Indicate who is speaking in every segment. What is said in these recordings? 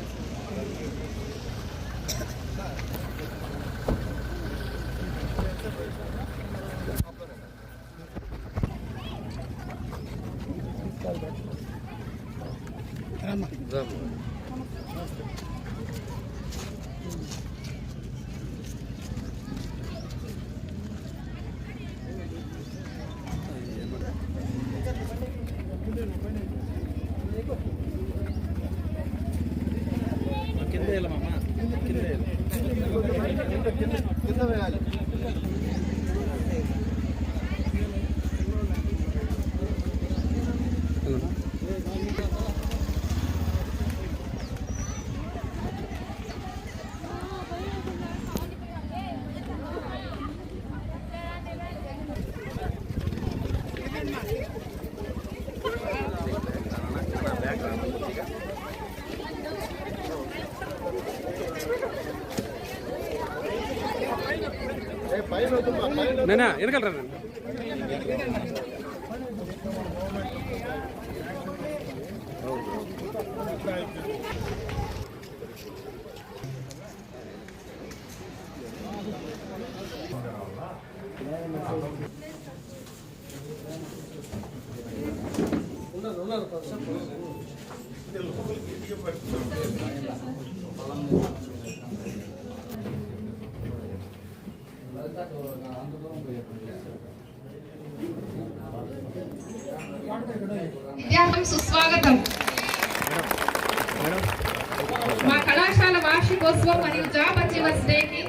Speaker 1: కింద వెళ్ళమమ్మా కింద
Speaker 2: కింద వేయాలి ఏ పైన వద్దమ్మా, పైన వద్దు.
Speaker 1: నేనా ಎದಕ್ಕೆ ಹೌದು
Speaker 3: స్వాగతం సుస్వాగతం. మా కళాశాల వార్షికోత్సవం మరియు జాబ్ అచీవర్స్ డేకి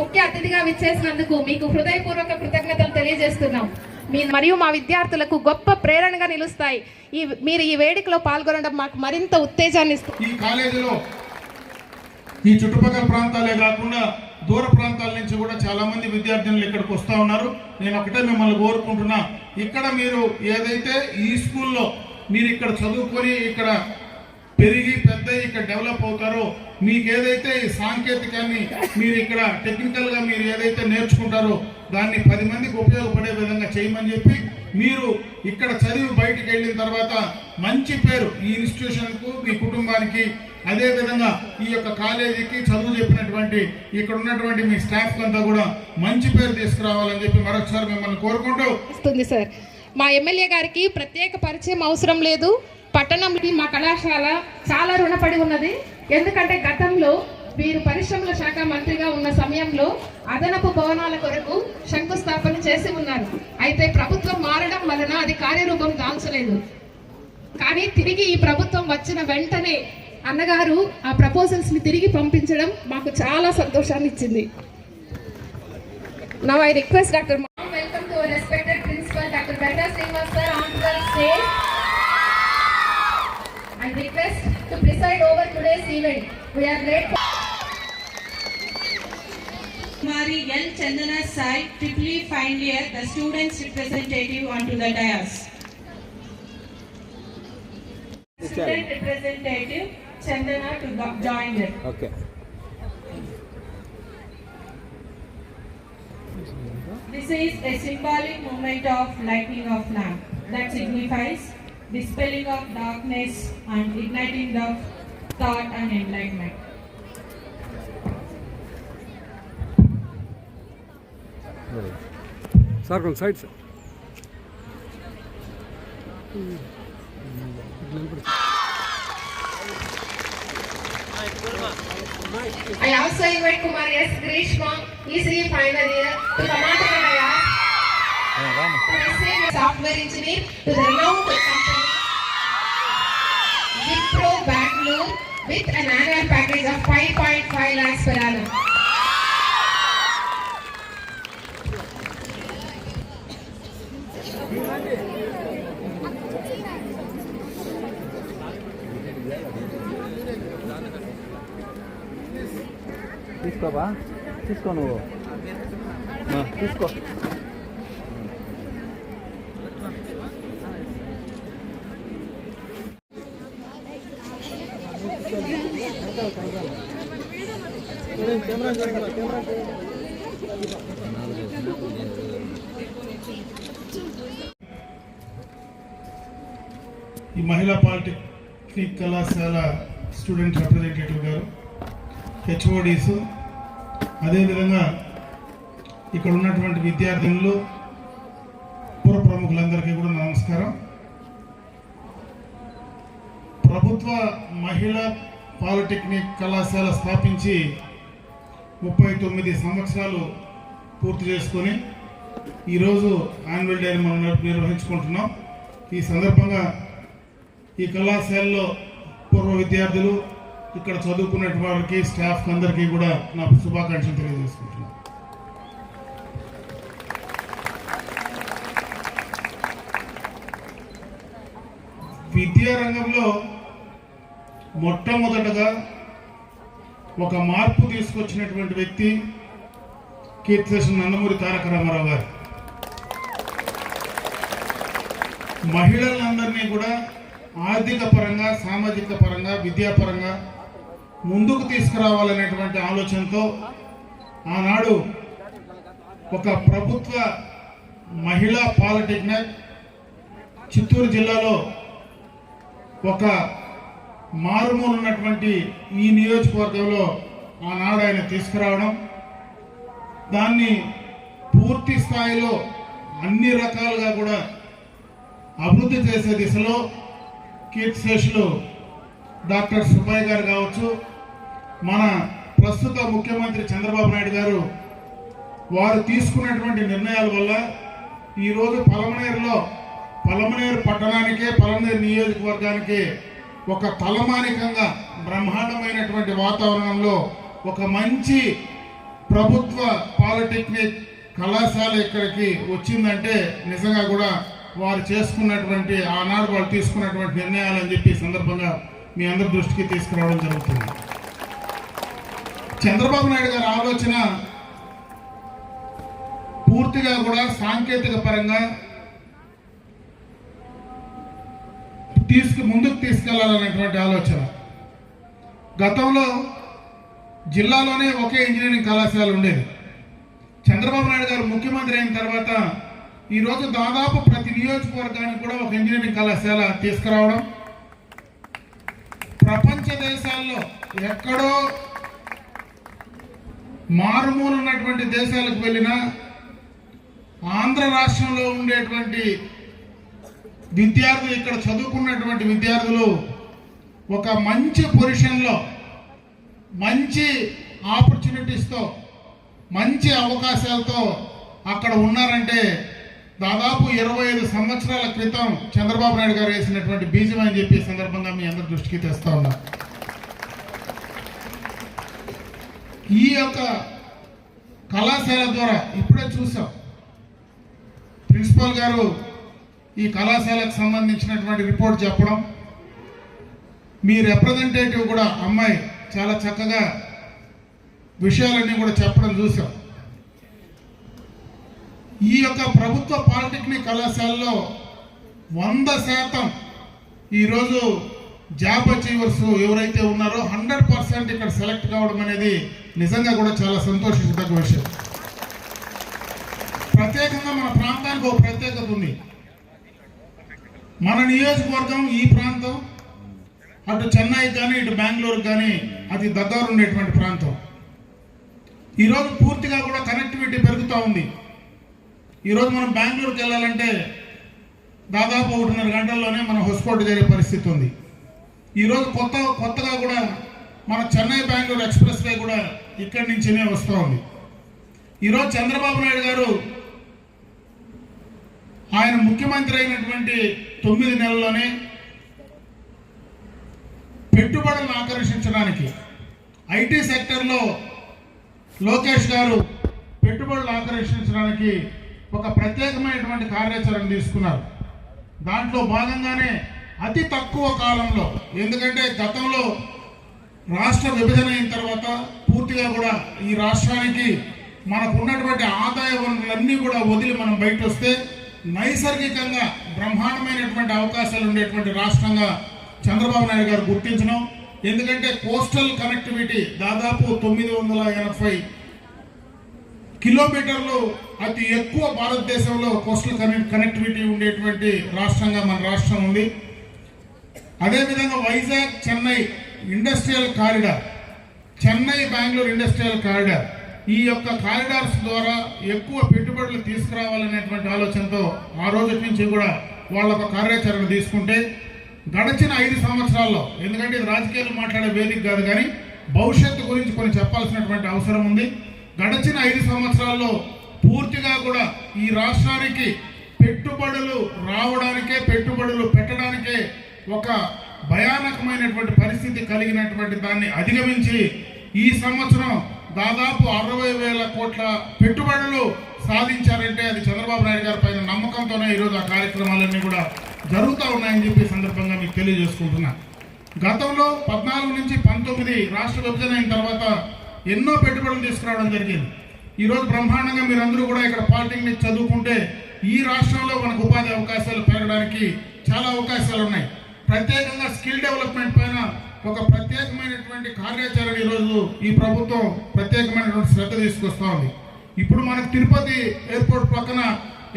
Speaker 3: ముఖ్య అతిథిగా విచ్చేసినందుకు మీకు హృదయపూర్వక కృతజ్ఞతలు తెలియజేస్తున్నాం. మీ మరియు మా విద్యార్థులకు గొప్ప ప్రేరణగా నిలుస్తాయి. ఈ మీరు ఈ వేడుకలో పాల్గొనడం మాకు మరింత ఉత్తేజాన్ని ఇస్తుంది
Speaker 4: ఈ కాలేజీలో ఈ చుట్టుపక్కల ప్రాంతాలే కాకుండా దూర ప్రాంతాల నుంచి కూడా చాలా మంది విద్యార్థినులు ఇక్కడికి వస్తూ ఉన్నారు. నేను ఒకటే మిమ్మల్ని కోరుకుంటున్నా ఇక్కడ మీరు ఏదైతే ఈ స్కూల్లో మీరు ఇక్కడ చదువుకొని ఇక్కడ పెరిగి పెద్ద ఇక్కడ డెవలప్ అవుతారో మీకు ఏదైతే ఈ సాంకేతికాన్ని మీరు ఇక్కడ టెక్నికల్గా మీరు ఏదైతే నేర్చుకుంటారో దాన్ని పది మందికి ఉపయోగపడే విధంగా చేయమని చెప్పి మీరు ఇక్కడ చదివి బయటికి వెళ్ళిన తర్వాత మంచి పేరు ఈ ఇన్స్టిట్యూషన్కు మీ కుటుంబానికి. అదే విధంగా ఈ యొక్క కాలేజీకి చదువు చెప్పినటువంటి ఇక్కడ ఉన్నటువంటి మీ స్టాఫ్ అంతా కూడా మంచి పేరు తీసుకురావాలని చెప్పి మరొకసారి మిమ్మల్ని కోరుకుంటూ
Speaker 3: సార్. మా ఎమ్మెల్యే గారికి ప్రత్యేక పరిచయం అవసరం లేదు. పట్టణంలో మా కళాశాల చాలా రుణపడి ఉన్నది. ఎందుకంటే గతంలో వీరు పరిశ్రమల శాఖ మంత్రిగా ఉన్న సమయంలో అదనపు భవనాల కొరకు శంకుస్థాపన చేసి ఉన్నారు. అయితే ప్రభుత్వం మారడం వలన అది కార్యరూపం దాల్చలేదు. కానీ తిరిగి ఈ ప్రభుత్వం వచ్చిన వెంటనే అన్నగారు ఆ ప్రపోజల్స్ని తిరిగి పంపించడం మాకు చాలా సంతోషాన్ని ఇచ్చింది Now I request Dr. Ma- welcome to our respected principal Dr. Betta Srinivas sir on the stage. I request to preside over today's event. We are grateful.
Speaker 5: Kumari L. Chandana Sai, triply final year, the students representative onto the dais. Student representative Chandana to go- join them.
Speaker 1: Okay
Speaker 5: This is a symbolic moment of lighting of lamp that signifies dispelling of darkness and igniting of thought and enlightenment.
Speaker 1: Sir కొంచెం side sir
Speaker 3: I also invite Kumari S. Grishma, ECE final year, to come out of dais to software engineer to the renowned company Wipro Bangalore with an annual package of 5.5 lakhs per annum.
Speaker 1: తీసుకోబా తీసుకో నువ్వు. ఆ, తీసుకో.
Speaker 4: ఈ మహిళా polytechnic కళాశాల student representative గారు HODs అదేవిధంగా ఇక్కడ ఉన్నటువంటి విద్యార్థినులు పుర ప్రముఖులందరికీ కూడా నమస్కారం. ప్రభుత్వ మహిళా పాలిటెక్నిక్ కళాశాల స్థాపించి ముప్పై తొమ్మిది సంవత్సరాలు పూర్తి చేసుకొని ఈరోజు యాన్యువల్ డేని మనం నిర్వహించుకుంటున్నాం. ఈ సందర్భంగా ఈ కళాశాలలో పూర్వ విద్యార్థులు ఇక్కడ చదువుకున్నటువంటి వారికి స్టాఫ్ అందరికీ కూడా నా శుభాకాంక్షలు తెలియజేసుకుంటున్నాను. విద్యా రంగంలో మొట్టమొదటగా ఒక మార్పు తీసుకొచ్చినటువంటి వ్యక్తి కీర్తిశేషన్ నందమూరి తారక రామారావు గారు. మహిళలందరినీ కూడా ఆర్థిక పరంగా సామాజిక పరంగా విద్యాపరంగా ముందుకు తీసుకురావాలనేటువంటి ఆలోచనతో ఆనాడు ఒక ప్రభుత్వ మహిళా పాలిటెక్నిక్ చిత్తూరు జిల్లాలో ఒక మారుమూలు ఉన్నటువంటి ఈ నియోజకవర్గంలో ఆనాడు ఆయన తీసుకురావడం దాన్ని పూర్తి స్థాయిలో అన్ని రకాలుగా కూడా అభివృద్ధి చేసే దిశలో కీర్తిశేషులు డాక్టర్ సుబ్బయ్య గారు కావచ్చు మన ప్రస్తుత ముఖ్యమంత్రి చంద్రబాబు నాయుడు గారు వారు తీసుకున్నటువంటి నిర్ణయాల వల్ల ఈరోజు పలమనేరులో పలమనేరు పట్టణానికే పలమనేరు నియోజకవర్గానికి ఒక తలమానికంగా బ్రహ్మాండమైనటువంటి వాతావరణంలో ఒక మంచి ప్రభుత్వ పాలిటెక్నిక్ కళాశాల ఇక్కడికి వచ్చిందంటే నిజంగా కూడా వారు చేసుకున్నటువంటి ఆనాడు వాళ్ళు తీసుకున్నటువంటి నిర్ణయాలు అని చెప్పి సందర్భంగా మీ అందరి దృష్టికి తీసుకురావడం జరుగుతుంది. చంద్రబాబు నాయుడు గారి ఆలోచన పూర్తిగా కూడా సాంకేతిక పరంగా తీసుకు ముందుకు తీసుకెళ్ళాలనేటువంటి ఆలోచన. గతంలో జిల్లాలోనే ఒకే ఇంజనీరింగ్ కళాశాల ఉండేది. చంద్రబాబు నాయుడు గారు ముఖ్యమంత్రి అయిన తర్వాత ఈరోజు దాదాపు ప్రతి నియోజకవర్గానికి కూడా ఒక ఇంజనీరింగ్ కళాశాల తీసుకురావడం. ప్రపంచ దేశాల్లో ఎక్కడో మారుమూల ఉన్నటువంటి దేశాలకు వెళ్ళినా ఆంధ్ర రాష్ట్రంలో ఉండేటువంటి విద్యార్థులు ఇక్కడ చదువుకున్నటువంటి విద్యార్థులు ఒక మంచి పొజిషన్లో మంచి ఆపర్చునిటీస్తో మంచి అవకాశాలతో అక్కడ ఉన్నారంటే దాదాపు ఇరవై ఐదు సంవత్సరాల క్రితం చంద్రబాబు నాయుడు గారు వేసినటువంటి బీజం అని చెప్పి సందర్భంగా మీ అందరి దృష్టికి తెస్తా ఉన్నా. ఈ యొక్క కళాశాల ద్వారా ఇప్పుడే చూసాం. ప్రిన్సిపాల్ గారు ఈ కళాశాలకు సంబంధించినటువంటి రిపోర్ట్ చెప్పడం. మీ రిప్రజెంటేటివ్ కూడా అమ్మాయి చాలా చక్కగా విషయాలన్నీ కూడా చెప్పడం చూసాం. ఈ యొక్క ప్రభుత్వ పాలిటెక్నిక్ కళాశాలలో వంద శాతం ఈరోజు జాబ్ అచీవర్స్ ఎవరైతే ఉన్నారో హండ్రెడ్ పర్సెంట్ ఇక్కడ సెలెక్ట్ కావడం అనేది నిజంగా కూడా చాలా సంతోషించదగ్గ విషయం. ప్రత్యేకంగా మన ప్రాంతానికి ఒక ప్రత్యేకత ఉంది. మన నియోజకవర్గం ఈ ప్రాంతం అటు చెన్నై కానీ ఇటు బెంగళూరు కానీ అది దగ్గర ఉండేటువంటి ప్రాంతం. ఈరోజు పూర్తిగా కూడా కనెక్టివిటీ పెరుగుతూ ఉంది. ఈరోజు మనం బెంగళూరుకి వెళ్ళాలంటే దాదాపు ఒకటిన్నర గంటల్లోనే మనం హొస్కోట్ చేరే పరిస్థితి ఉంది. ఈరోజు కొత్త కొత్తగా కూడా మన చెన్నై బెంగళూరు ఎక్స్ప్రెస్ వే కూడా ఇక్కడి నుంచినే వస్తూ ఉంది. ఈరోజు చంద్రబాబు నాయుడు గారు ఆయన ముఖ్యమంత్రి అయినటువంటి తొమ్మిది నెలల్లోనే పెట్టుబడులను ఆకర్షించడానికి ఐటీ సెక్టర్లో లోకేష్ గారు పెట్టుబడులు ఆకర్షించడానికి ఒక ప్రత్యేకమైనటువంటి కార్యాచరణ తీసుకున్నారు. దాంట్లో భాగంగానే అతి తక్కువ కాలంలో ఎందుకంటే గతంలో రాష్ట్ర విభజన అయిన తర్వాత పూర్తిగా కూడా ఈ రాష్ట్రానికి మనకు ఉన్నటువంటి ఆదాయ వనరులన్నీ కూడా వదిలి మనం బయట వస్తే నైసర్గికంగా బ్రహ్మాండమైనటువంటి అవకాశాలు ఉండేటువంటి రాష్ట్రంగా చంద్రబాబు నాయుడు గారు గుర్తించడం. ఎందుకంటే కోస్టల్ కనెక్టివిటీ దాదాపు తొమ్మిది వందల ఎనభై కిలోమీటర్లు అతి ఎక్కువ భారతదేశంలో కోస్టల్ కనెక్ట్ కనెక్టివిటీ ఉండేటువంటి రాష్ట్రంగా మన రాష్ట్రం ఉంది. అదేవిధంగా Vizag Chennai industrial corridor Chennai Bengaluru industrial corridor ఈ యొక్క కారిడార్స్ ద్వారా ఎక్కువ పెట్టుబడులు తీసుకురావాలనేటువంటి ఆలోచనతో ఆ రోజు నుంచి కూడా వాళ్ళ ఒక కార్యాచరణ తీసుకుంటే గడిచిన ఐదు సంవత్సరాల్లో ఎందుకంటే రాజకీయాలు మాట్లాడే వేదిక కాదు కానీ భవిష్యత్తు గురించి కొన్ని చెప్పాల్సినటువంటి అవసరం ఉంది. గడిచిన ఐదు సంవత్సరాల్లో పూర్తిగా కూడా ఈ రాష్ట్రానికి పెట్టుబడులు రావడానికే పెట్టుబడులు పెట్టడానికే ఒక భయానకమైనటువంటి పరిస్థితి కలిగినటువంటి దాన్ని అధిగమించి ఈ సంవత్సరం దాదాపు అరవై వేల కోట్ల పెట్టుబడులు సాధించారంటే అది చంద్రబాబు నాయుడు గారి పైన నమ్మకంతోనే ఈరోజు ఆ కార్యక్రమాలన్నీ కూడా జరుగుతూ ఉన్నాయని చెప్పి సందర్భంగా మీకు తెలియజేసుకుంటున్నా. గతంలో పద్నాలుగు నుంచి పంతొమ్మిది రాష్ట్ర విభజన అయిన తర్వాత ఎన్నో పెట్టుబడులు తీసుకురావడం జరిగింది. ఈరోజు బ్రహ్మాండంగా మీరందరూ కూడా ఇక్కడ పాలిటెక్నిక్ చదువుకుంటే ఈ రాష్ట్రంలో మనకు ఉపాధి అవకాశాలు పెరగడానికి చాలా అవకాశాలు ఉన్నాయి ప్రత్యేకంగా స్కిల్ డెవలప్మెంట్ పైన ఒక ప్రత్యేకమైనటువంటి కార్యాచరణ ఈరోజు ఈ ప్రభుత్వం ప్రత్యేకమైనటువంటి శ్రద్ధ తీసుకొస్తా ఉంది. ఇప్పుడు మనకు తిరుపతి ఎయిర్పోర్ట్ పక్కన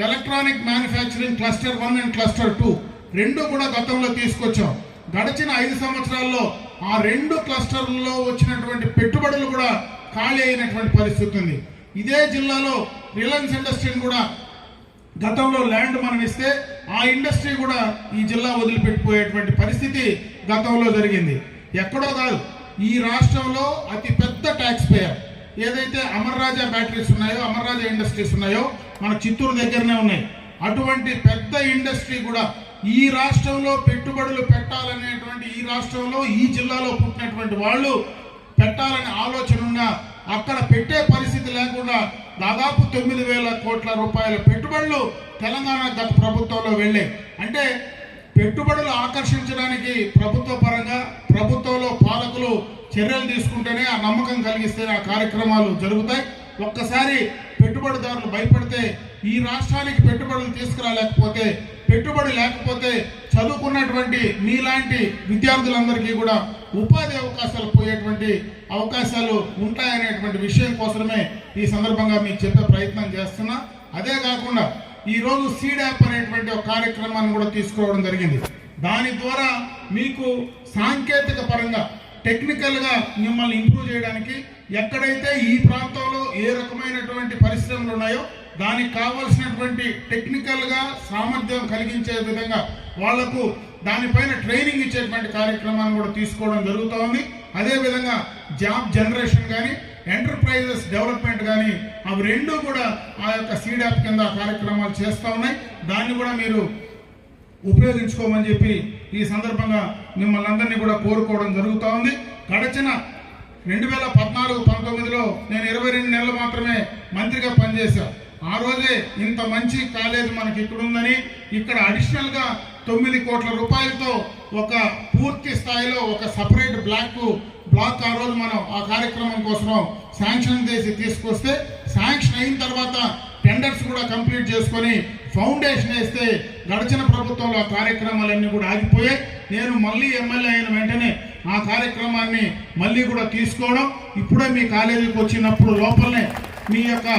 Speaker 4: electronic manufacturing cluster one and cluster two రెండు కూడా గతంలో తీసుకొచ్చాం. గడిచిన ఐదు సంవత్సరాల్లో ఆ రెండు క్లస్టర్లలో వచ్చినటువంటి పెట్టుబడులు కూడా ఖాళీ అయినటువంటి పరిస్థితి ఉంది. ఇదే జిల్లాలో రిలయన్స్ ఇండస్ట్రీని కూడా గతంలో ల్యాండ్ మనం ఇస్తే ఆ ఇండస్ట్రీ కూడా ఈ జిల్లా వదిలిపెట్టిపోయేటువంటి పరిస్థితి గతంలో జరిగింది. ఎక్కడో కాదు ఈ రాష్ట్రంలో అతి పెద్ద ట్యాక్స్ పేయర్ ఏదైతే అమర్రాజా బ్యాటరీస్ ఉన్నాయో అమర్రాజా ఇండస్ట్రీస్ ఉన్నాయో మన చిత్తూరు దగ్గరనే ఉన్నాయి. అటువంటి పెద్ద ఇండస్ట్రీ కూడా ఈ రాష్ట్రంలో పెట్టుబడులు పెట్టాలనేటువంటి ఈ రాష్ట్రంలో ఈ జిల్లాలో పుట్టినటువంటి వాళ్ళు పెట్టాలనే ఆలోచన ఉన్నా అక్కడ పెట్టే పరిస్థితి లేకుండా దాదాపు తొమ్మిది వేల కోట్ల రూపాయల పెట్టుబడులు తెలంగాణ గత ప్రభుత్వంలో వెళ్ళాయి. అంటే పెట్టుబడులు ఆకర్షించడానికి ప్రభుత్వ పరంగా ప్రభుత్వంలో పాలకులు చర్యలు తీసుకుంటేనే ఆ నమ్మకం కలిగిస్తే ఆ కార్యక్రమాలు జరుగుతాయి. ఒక్కసారి పెట్టుబడిదారులు భయపడితే ఈ రాష్ట్రానికి పెట్టుబడులు తీసుకురాలేకపోతే పెట్టుబడి లేకపోతే చదువుకున్నటువంటి మీలాంటి విద్యార్థులందరికీ కూడా ఉపాధి అవకాశాలు పోయేటువంటి అవకాశాలు ఉంటాయనేటువంటి విషయం కోసమే ఈ సందర్భంగా మీకు చెప్పే ప్రయత్నం చేస్తున్నా. అదే కాకుండా ఈ రోజు సీడ్ యాప్ అనేటువంటి ఒక కార్యక్రమాన్ని కూడా తీసుకోవడం జరిగింది. దాని ద్వారా మీకు సాంకేతిక పరంగా టెక్నికల్గా మిమ్మల్ని ఇంప్రూవ్ చేయడానికి ఎక్కడైతే ఈ ప్రాంతంలో ఏ రకమైనటువంటి పరిశ్రమలు ఉన్నాయో దానికి కావలసినటువంటి టెక్నికల్గా సామర్థ్యం కలిగించే విధంగా వాళ్ళకు దానిపైన ట్రైనింగ్ ఇచ్చేటువంటి కార్యక్రమాన్ని కూడా తీసుకోవడం జరుగుతూ ఉంది. అదే విధంగా జాబ్ జనరేషన్ కానీ ఎంటర్ప్రైజెస్ డెవలప్మెంట్ కానీ అవి రెండూ కూడా ఆ యొక్క సీడ్ యాప్ కింద కార్యక్రమాలు చేస్తూ ఉన్నాయి. దాన్ని కూడా మీరు ఉపయోగించుకోమని చెప్పి ఈ సందర్భంగా మిమ్మల్ని అందరినీ కూడా కోరుకోవడం జరుగుతూ ఉంది. గడచిన రెండు వేల పద్నాలుగు పంతొమ్మిదిలో నేను ఇరవై రెండు నెలలు మాత్రమే మంత్రిగా పనిచేశాను ఆ రోజే ఇంత మంచి కాలేజ్ మనకి ఇక్కడ ఉందని ఇక్కడ అడిషనల్గా తొమ్మిది కోట్ల రూపాయలతో ఒక పూర్తి స్థాయిలో ఒక సపరేట్ బ్లాక్ బ్లాక్ ఆ రోజు మనం ఆ కార్యక్రమం కోసం శాంక్షన్ చేసి తీసుకొస్తే శాంక్షన్ అయిన తర్వాత టెండర్స్ కూడా కంప్లీట్ చేసుకొని ఫౌండేషన్ వేస్తే గడిచిన ప్రభుత్వంలో ఆ కార్యక్రమాలన్నీ కూడా ఆగిపోయాయి. నేను మళ్ళీ ఎమ్మెల్యే అయిన వెంటనే ఆ కార్యక్రమాన్ని మళ్ళీ కూడా తీసుకోవడం ఇప్పుడే మీ కాలేజీకి వచ్చినప్పుడు లోపలనే మీ యొక్క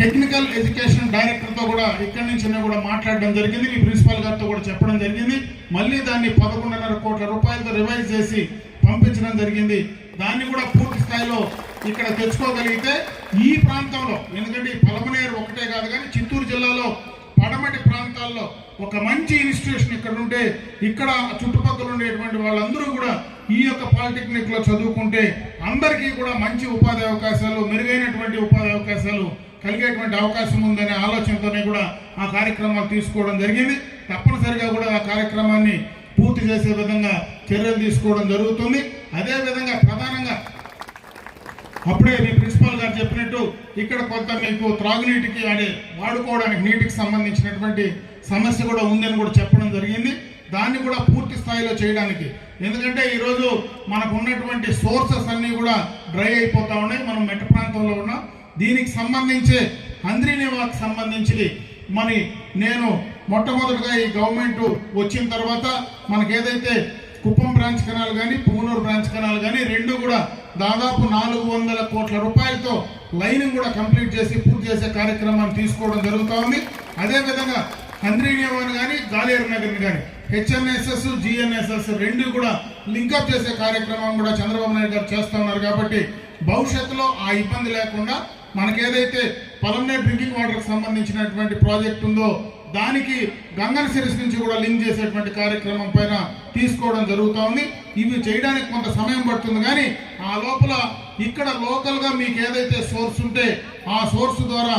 Speaker 4: టెక్నికల్ ఎడ్యుకేషన్ డైరెక్టర్తో కూడా ఇక్కడి నుంచి కూడా మాట్లాడడం జరిగింది. మీ ప్రిన్సిపాల్ గారితో కూడా చెప్పడం జరిగింది. మళ్ళీ దాన్ని పదకొండున్నర కోట్ల రూపాయలతో రివైజ్ చేసి పంపించడం జరిగింది. దాన్ని కూడా పూర్తి స్థాయిలో ఇక్కడ తెచ్చుకోగలిగితే ఈ ప్రాంతంలో ఎందుకంటే ఈ పలమనేరు ఒకటే కాదు కానీ చిత్తూరు జిల్లాలో పడమటి ప్రాంతాల్లో ఒక మంచి ఇన్స్టిట్యూషన్ ఇక్కడ ఉంటే ఇక్కడ చుట్టుపక్కల ఉండేటువంటి వాళ్ళందరూ కూడా ఈ యొక్క పాలిటెక్నిక్లో చదువుకుంటే అందరికీ కూడా మంచి ఉపాధి అవకాశాలు మెరుగైనటువంటి ఉపాధి అవకాశాలు కలిగేటువంటి అవకాశం ఉందనే ఆలోచనతోనే కూడా ఆ కార్యక్రమాలు తీసుకోవడం జరిగింది. తప్పనిసరిగా కూడా ఆ కార్యక్రమాన్ని పూర్తి చేసే విధంగా చర్యలు తీసుకోవడం జరుగుతుంది. అదే విధంగా ప్రధానంగా అప్పుడే మీ ప్రిన్సిపాల్ గారు చెప్పినట్టు ఇక్కడ కొంత మీకు త్రాగునీటికి అదే వాడుకోవడానికి నీటికి సంబంధించినటువంటి సమస్య కూడా ఉందని కూడా చెప్పడం జరిగింది. దాన్ని కూడా పూర్తి స్థాయిలో చేయడానికి. ఎందుకంటే ఈరోజు మనకు ఉన్నటువంటి సోర్సెస్ అన్నీ కూడా డ్రై అయిపోతూ ఉన్నాయి. మనం మెట్ట ప్రాంతంలో ఉన్నాం. దీనికి సంబంధించే అంద్రీనివాకి సంబంధించి మరి నేను మొట్టమొదటిగా ఈ గవర్నమెంట్ వచ్చిన తర్వాత మనకి ఏదైతే కుప్పం బ్రాంచ్ కెనాల్ కానీ పుంగనూరు బ్రాంచ్ కెనాల్ కానీ రెండు కూడా దాదాపు నాలుగు వందల కోట్ల రూపాయలతో లైనింగ్ కూడా కంప్లీట్ చేసి పూర్తి చేసే కార్యక్రమాన్ని తీసుకోవడం జరుగుతూ ఉంది. అదేవిధంగా హంద్రీనియవాన్ కానీ గాలేరు నగర్ని కానీ హెచ్ఎన్ఎస్ఎస్ జిఎన్ఎస్ఎస్ రెండు కూడా లింకప్ చేసే కార్యక్రమం కూడా చంద్రబాబు నాయుడు గారు చేస్తూ ఉన్నారు కాబట్టి భవిష్యత్తులో ఆ ఇబ్బంది లేకుండా మనకేదైతే పలంనే డ్రింకింగ్ వాటర్కి సంబంధించినటువంటి ప్రాజెక్ట్ ఉందో దానికి గంగన సిరీస్ నుంచి కూడా లింక్ చేసేటువంటి కార్యక్రమం పైన తీసుకోవడం జరుగుతూ ఉంది. ఇవి చేయడానికి కొంత సమయం పడుతుంది కానీ ఆ లోపల ఇక్కడ లోకల్గా మీకు ఏదైతే సోర్స్ ఉంటే ఆ సోర్స్ ద్వారా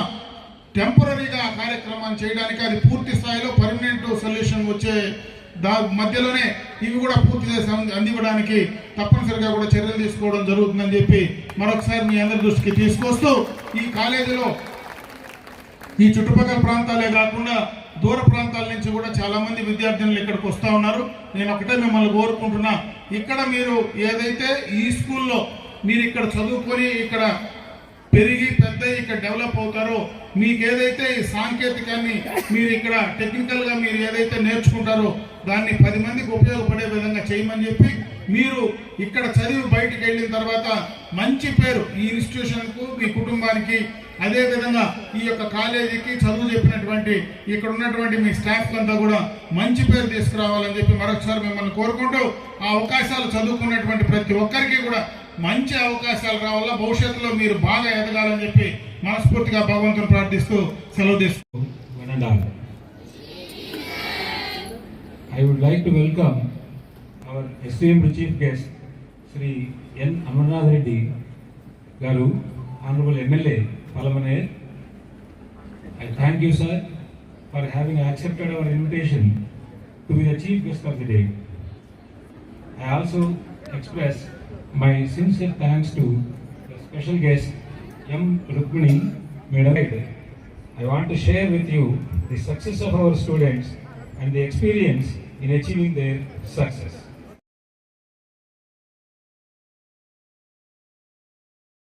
Speaker 4: టెంపరీగా ఆ కార్యక్రమాన్ని చేయడానికి అది పూర్తి స్థాయిలో పర్మనెంట్ సొల్యూషన్ వచ్చే దా మధ్యలోనే ఇవి కూడా పూర్తి చేసి అందివ్వడానికి తప్పనిసరిగా కూడా చర్యలు తీసుకోవడం జరుగుతుందని చెప్పి మరొకసారి మీ అందరి దృష్టికి తీసుకొస్తూ ఈ కాలేజీలో ఈ చుట్టుపక్కల ప్రాంతాలే కాకుండా దూర ప్రాంతాల నుంచి కూడా చాలామంది విద్యార్థినులు ఇక్కడికి వస్తూ ఉన్నారు. నేను ఒకటే మిమ్మల్ని కోరుకుంటున్నా ఇక్కడ మీరు ఏదైతే ఈ స్కూల్లో మీరు ఇక్కడ చదువుకొని ఇక్కడ పెరిగి పెద్ద ఇక్కడ డెవలప్ అవుతారో మీకు ఏదైతే ఈ సాంకేతికాన్ని మీరు ఇక్కడ టెక్నికల్గా మీరు ఏదైతే నేర్చుకుంటారో దాన్ని పది మందికి ఉపయోగపడే విధంగా చేయమని చెప్పి మీరు ఇక్కడ చదివి బయటికి వెళ్ళిన తర్వాత మంచి పేరు ఈ ఇన్స్టిట్యూషన్కు మీ కుటుంబానికి అదే విధంగా ఈ యొక్క కాలేజీకి చదువు చెప్పినటువంటి ఇక్కడ ఉన్నటువంటి మీ స్టాఫ్ అంతా కూడా మంచి పేరు తీసుకురావాలని చెప్పి మరొకసారి మిమ్మల్ని కోరుకుంటూ ఆ అవకాశాలు చదువుకున్నటువంటి ప్రతి ఒక్కరికి కూడా మంచి అవకాశాలు రావాలా? భవిష్యత్తులో మీరు బాగా ఎదగాలని చెప్పి మనస్ఫూర్తిగా భగవంతుని ప్రార్థిస్తూ సెలవు
Speaker 6: తీసుకోండి I would like to welcome our SVM chief guest Shri N Amarnath Reddy garu honourable MLA Palamaner I thank you sir for having accepted our invitation to be the chief guest of the day I also express my sincere thanks to the special guest, M. Rukmini Madam. I want to share with you the success of our students and the experience in achieving their success.